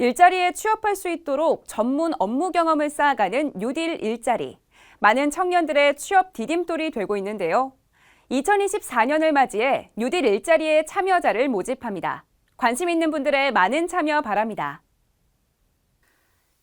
일자리에 취업할 수 있도록 전문 업무 경험을 쌓아가는 뉴딜 일자리. 많은 청년들의 취업 디딤돌이 되고 있는데요. 2024년을 맞이해 뉴딜 일자리에 참여자를 모집합니다. 관심 있는 분들의 많은 참여 바랍니다.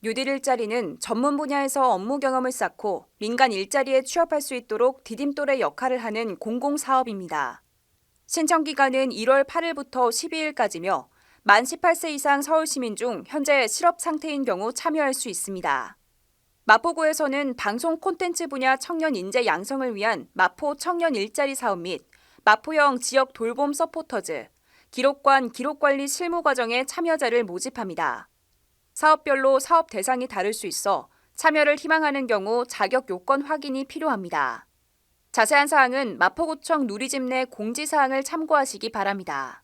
뉴딜 일자리는 전문 분야에서 업무 경험을 쌓고 민간 일자리에 취업할 수 있도록 디딤돌의 역할을 하는 공공사업입니다. 신청 기간은 1월 8일부터 12일까지며 만 18세 이상 서울 시민 중 현재 실업 상태인 경우 참여할 수 있습니다. 마포구에서는 방송 콘텐츠 분야 청년 인재 양성을 위한 마포 청년 일자리 사업 및 마포형 지역 돌봄 서포터즈, 기록관 기록관리 실무 과정에 참여자를 모집합니다. 사업별로 사업 대상이 다를 수 있어 참여를 희망하는 경우 자격 요건 확인이 필요합니다. 자세한 사항은 마포구청 누리집 내 공지사항을 참고하시기 바랍니다.